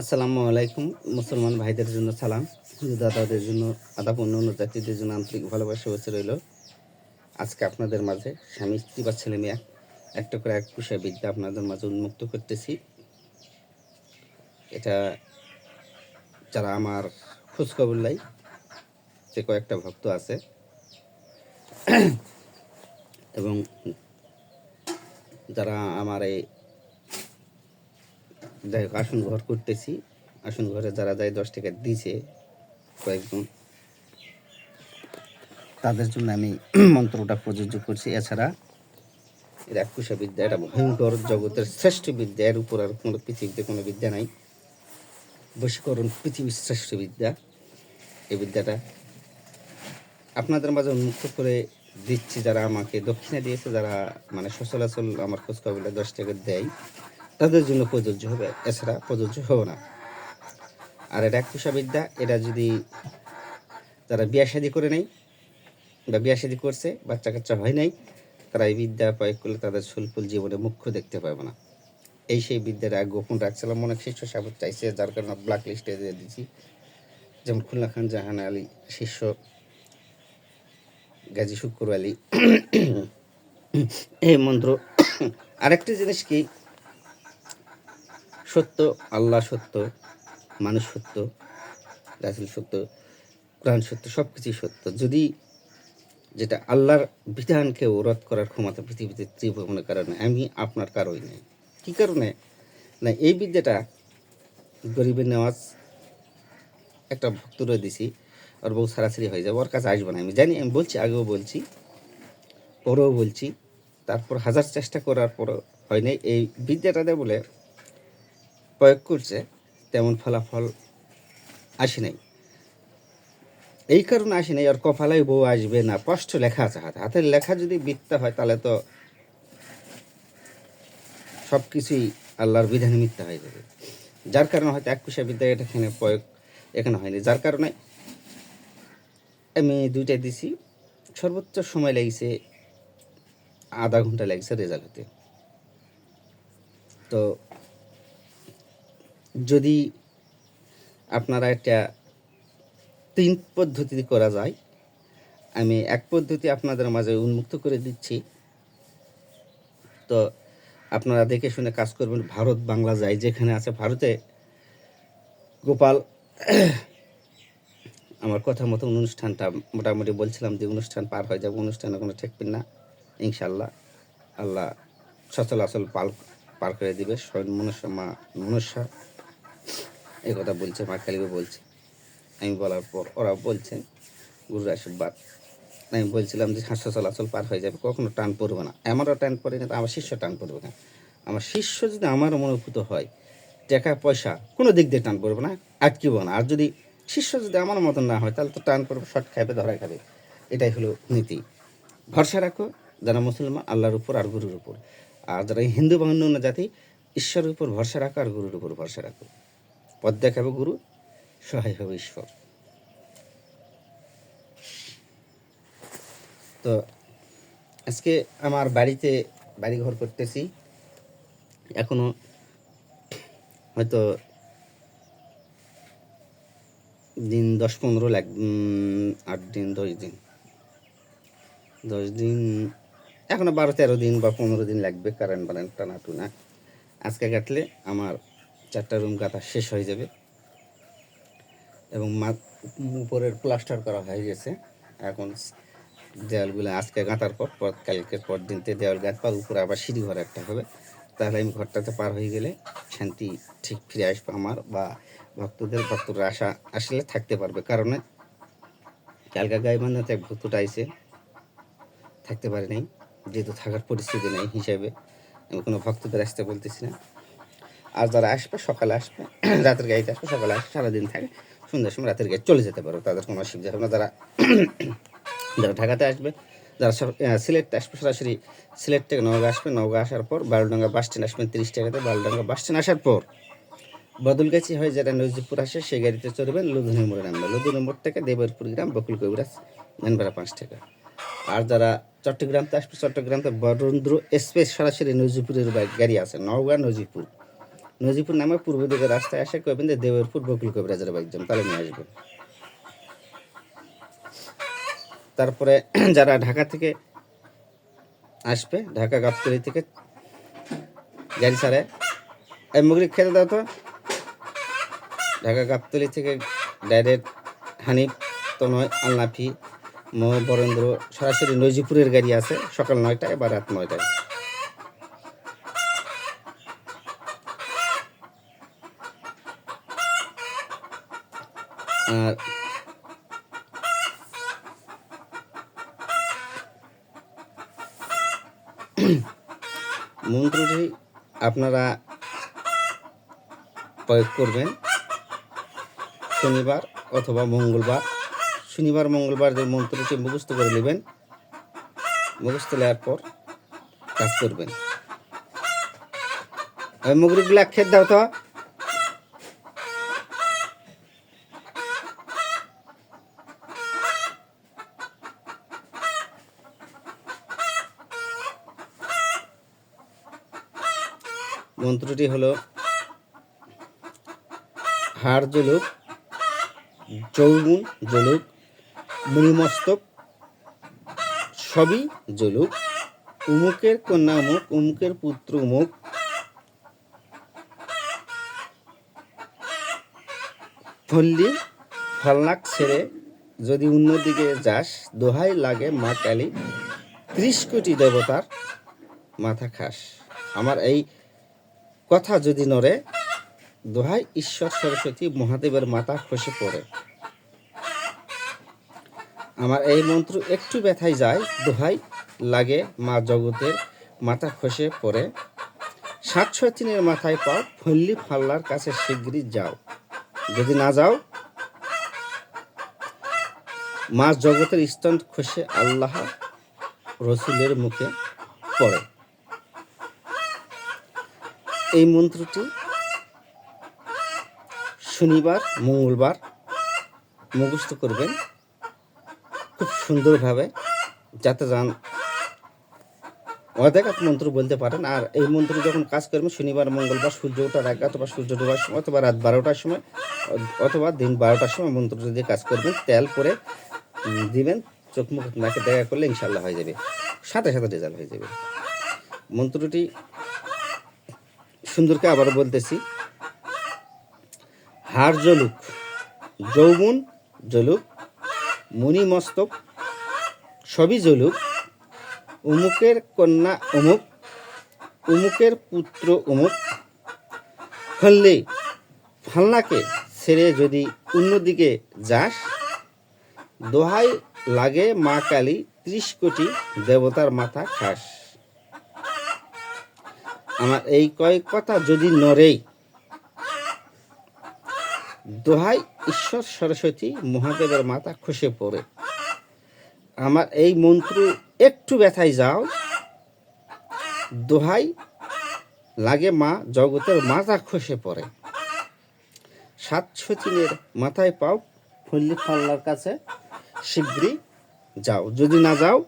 আসসালামু আলাইকুম, মুসলমান ভাইদের জন্য সালাম। দাদাদের জন্য, আদাব অন্য অন্য জাতিদের জন্য আন্তরিক ভালোবাসা বসে রইল। আজকে আপনাদের মাঝে স্বামী, স্ত্রী বা ছেলে মেয়ে একটা করে এক বিষয় বিদ্যা আপনাদের মাঝে উন্মুক্ত করতেছি। এটা যারা আমার খোঁজখবর লাই সে কয়েকটা ভক্ত আছে, এবং যারা আমার এই যাই হোক, আসন ঘর করতেছি। আসন ঘরে যারা যায় দশ টাকা দিছে কয়েকজন। তাদের জন্য আমি মন্ত্রটা প্রযোজ্য করছি। এছাড়া একুশা বিদ্যা, এটা ভয়ঙ্কর জগতের শ্রেষ্ঠ বিদ্যা, এর উপর আর কোনো পৃথিবীতে কোনো বিদ্যা নাই। বশীকরণ পৃথিবীর শ্রেষ্ঠ বিদ্যা। এই বিদ্যাটা আপনাদের মাঝে উন্মুক্ত করে দিচ্ছি। যারা আমাকে দক্ষিণা দিয়েছে, যারা মানে সচলাচল আমার খোঁজখবরটা দশ টাকা দেয় তাদের জন্য প্রযোজ্য হবে, এছাড়া প্রযোজ্য হবে না। আর এটা একুশা বিদ্যা এটা যদি যারা বিয়া শাদি করে নেই বা বিয়া শাদি করছে, বাচ্চা কাচ্চা হয় নাই, তারা এই বিদ্যা প্রয়োগ করলে তাদের সুলফুল জীবনে মুখ্য দেখতে পাবে না। এই সেই বিদ্যাটা গোপন রাখছিলাম অনেক শিষ্য সাবত চাইছে, যার কারণে ব্ল্যাক লিস্টে দিয়ে দিয়েছি। যেমন খুলনা খান জাহান আলী শিষ্য, গাজী শুক্র আলী। এই মন্ত্র। আরেকটি জিনিস কি সত্য, আল্লাহ সত্য, মানুষ সত্য, রাসুল সত্য, কোরআন সত্য সব কিছুই সত্য। যদি যেটা আল্লাহর বিধানকে রদ করার ক্ষমতা পৃথিবীতে ত্রিভুবনের কারণে আমি আপনার কারোই নেই। কী কারণে? না, এই বিদ্যাটা গরিবের নেওয়াজ একটা ভক্তরে দিছি, ওর বউ সারাসারি হয়ে যাবে, ওর কাছে আসবে না। আমি জানি, আমি বলছি, আগেও বলছি, পরেও বলছি, তারপর হাজার চেষ্টা করার পর হয় নাই। এই বিদ্যাটাতে বলে প্রয়োগ করছে, তেমন ফলাফল আসে নাই। এই কারণে আসে নাই, আর কপালাই বউ আসবে না। স্পষ্ট লেখা আছে হাতে। হাতের লেখা যদি মিথ্যা হয়, তাহলে তো সব কিছুই আল্লাহর বিধানে মিথ্যা হয়ে যাবে। যার কারণে হয়তো এক একুশে বিদ্যা এটা এখানে প্রয়োগ এখানে হয়নি। যার কারণে আমি দুইটাই দিছি। সর্বোচ্চ সময় লেগেছে, আধা ঘণ্টা লেগেছে রেজাল্ট হতে। তো যদি আপনারা একটা তিন পদ্ধতি করা যায়, আমি এক পদ্ধতি আপনাদের মাঝে উন্মুক্ত করে দিচ্ছি। তো আপনারা দেখে শুনে কাজ করবেন, ভারত, বাংলা যায় যেখানে আছে ভারতে। গোপাল, আমার কথা মতো অনুষ্ঠানটা মোটামুটি বলছিলাম যে অনুষ্ঠান পার হয়ে যাবে, অনুষ্ঠানে কোনো ঠেকবেন না ইনশাল্লাহ আল্লাহ সচলাচল পাল পার করে দিবে মনুষ্য মা মনুষ্য এই কথা বলছে, মা কালীকে বলছে। আমি বলার পর ওরা বলছেন গুরুর আশীর্বাদ। আমি বলছিলাম যে হাস্য চলাচল পার হয়ে যাবে, কখনো টান পড়বে না। আমারও টান পড়ে না, আমার শিষ্য টান পড়বে না। আমার শিষ্য যদি আমার মনোভূত হয়, টাকা, পয়সা, কোনো দিক দিয়ে টান পড়বে না, আটকিব না। আর যদি শিষ্য যদি আমার মতন না হয়, তাহলে তো টান পড়বে, শর্ট খাবে ধরা খাবে। এটাই হলো নীতি। ভরসা রাখো, যারা মুসলমান, আল্লাহর উপর আর গুরুর উপর। আর যারা হিন্দু বা অন্য জাতি, ঈশ্বরের উপর ভরসা রাখো আর গুরুর উপর ভরসা রাখো। পথ দেখাবে গুরু, সহায় হবে ঈশ্বর। তো আজকে আমার বাড়িতে বাড়ি ঘর করতেছি। এখনও হয়তো দিন দশ পনেরো লাগ আট দিন, দশ দিন। দশ দিন, এখনও বারো তেরো দিন বা পনেরো দিন লাগবে, কারেন্ট বারেন্ট টানা টুনা। আজকে কাটলে আমার চারটা রুম কাটা শেষ হয়ে যাবে। এবং মা- উপরের প্লাস্টার করা হয়ে গেছে। এখন দেওয়ালগুলো আজকে গাঁথার পর পর, কালকের পর দিনতে দেওয়াল গাঁথবার উপরে আবার সিঁড়ি ঘর একটা হবে। তাহলে আমি ঘরটাতে পার হয়ে গেলে শান্তি ঠিক ফিরে আসবে আমার বা ভক্তদের ভক্তরা আসা, আসলে থাকতে পারবে। কারণে কালকা গায়ে বান্ধাতে এক ভক্তটা আইসে থাকতে পারে নাই। যেহেতু থাকার পরিস্থিতি নেই হিসাবে, আমি কোনো ভক্তদের আসতে বলতেছি না। আর যারা আসবে সকালে আসবে রাতের গাড়িতে আসবে সকালে আসবে সারাদিন থাকে। সন্ধ্যার সময় রাতের গাড়ি চলে যেতে পারবে তাদের কোনো অসুবিধা হবে না। যারা যারা ঢাকাতে আসবে যারা আহ, আসবে সরাসরি সিলেট থেকে নওগাঁ আসবে। নওগাঁ আসার পর বারোডাঙ্গা বাস স্ট্যান্ড আসবেন তিরিশ টাকাতে। বারোডাঙ্গা বাস স্ট্যান্ড আসার পর বদলগাছি হয়ে যারা নজিবপুর আসে সেই গাড়িতে চড়বেন লুধুনি মোড়ে নামবে। লুধুনি মোড় থেকে দেবরপুর গ্রাম বকুল কবিরাজ ভাড়া পাঁচ টাকা। আর যারা চট্টগ্রামতে আসবে চট্টগ্রাম চট্টগ্রামতে বরেন্দ্র এক্সপ্রেস সরাসরি নজিপুরের গাড়ি আছে নওগাঁ নজিপুর নজিপুর নামে পূর্ব দিকে রাস্তায় আসে কবেন যে দেবেরপুর বকুল কবিরাজের বাইকজন তাহলে নিয়ে আসবেন তারপরে যারা ঢাকা থেকে আসবে, ঢাকা গাবতলি থেকে গাড়ি ছাড়ে এই মুগরি খেতে দাও তো। ঢাকা গাবতলি থেকে ডাইরেক্ট হানিফ, তনয়, আলনাফি মো বরেন্দ্র, সরাসরি নজিপুরের গাড়ি আছে, সকাল নয়টায় বা রাত নয়টায়। আর মন্ত্রটি আপনারা প্রয়োগ করবেন। শনিবার অথবা মঙ্গলবার। শনিবার, মঙ্গলবার যে মন্ত্রটি মুখস্থ করে নেবেন, মুখস্থ নেওয়ার পর কাজ করবেন। মুগরিগুলা খেত দাও তো। মন্ত্রটি হলো, হাড় জলুক যৌগুন জলুক, মণিমস্তক, সবই জলুক, উমুকের কন্যা উমুক, উমুকের পুত্র উমুক। ফল্লি ফাল্লাক ছেড়ে যদি অন্যদিকে যাস, দোহাই লাগে মা কালী, ত্রিশ কোটি দেবতার মাথা খাস। আমার এই কথা যদি নড়ে, দোহাই ঈশ্বর সরস্বতী মহাদেবের মাথা খসে পড়ে। আমার এই মন্ত্র একটু ব্যথায় যায়, দোহাই লাগে মা জগতের মাথা খসে পড়ে। সাতশো তিনের মাথায় পাও, ফল্লি ফাল্লার কাছে শিগগিরই যাও। যদি না যাও, মা জগতের স্তন খসে আল্লাহ রসুলের মুখে পড়ে। এই মন্ত্রটি শনিবার, মঙ্গলবার মুখস্থ করবেন। খুব সুন্দরভাবে যাতে যান অদেখাত মন্ত্র বলতে পারেন। আর এই মন্ত্র যখন কাজ করবেন, শনিবার, মঙ্গলবার, সূর্য ওঠার আগে অথবা সূর্য ডোবার সময় অথবা রাত বারোটার সময়, অথবা দিন বারোটার সময় মন্ত্রটি দিয়ে কাজ করবেন। তেল করে দিবেন, চোখ মুখ নাকে দেখা করলে ইনশাল্লাহ হয়ে যাবে। সাথে সাথে রেজাল্ট হয়ে যাবে। মন্ত্রটি সুন্দরকে আবার বলতেছি। হার জলুক, যৌবন জলুক মণিমস্তক সবই জলুক, উমুকের কন্যা অমুক উমুকের পুত্র অমুক ফললে ফালনাকে ছেড়ে যদি অন্যদিকে যাস, দোহাই লাগে মা কালী ত্রিশ কোটি দেবতার মাথা খাস। আমার এই কয়েক কথা যদি নড়েই দোহাই ঈশ্বর সরস্বতী মহাদেবের মাথা খসে পড়ে। আমার এই মন্ত্র একটু ব্যথায় যাও। দোহাই লাগে মা জগতের মাথা খসে পড়ে। সাতশো তিনের মাথায় পাও ফল্লি ফাল্লার কাছে, শীঘ্রই যাও। যদি না যাও,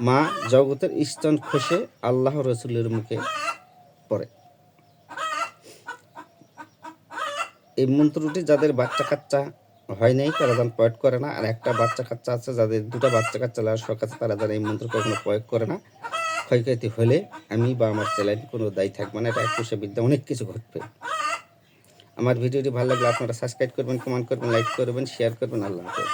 মা জগতের স্তন খসে আল্লাহ রসুলের মুখে পড়ে এই মন্ত্রটি যাদের বাচ্চা কাচ্চা হয় নাই, তারা যেন প্রয়োগ করে না। আর একটা বাচ্চা কাচ্চা আছে, যাদের দুটো বাচ্চা কাচ্চা লাগার শখ আছে তারা যেন এই মন্ত্র কখনো প্রয়োগ করে না। ক্ষয়ক্ষতি হলে আমি বা আমার চ্যানেল কোনো দায়ী থাকবে না, এটা একটু বিদ্যা অনেক কিছু ঘটবে। আমার ভিডিওটি ভালো লাগলে আপনারা সাবস্ক্রাইব করবেন কমেন্ট করবেন লাইক করবেন শেয়ার করবেন, আল্লাহ হাফেজ।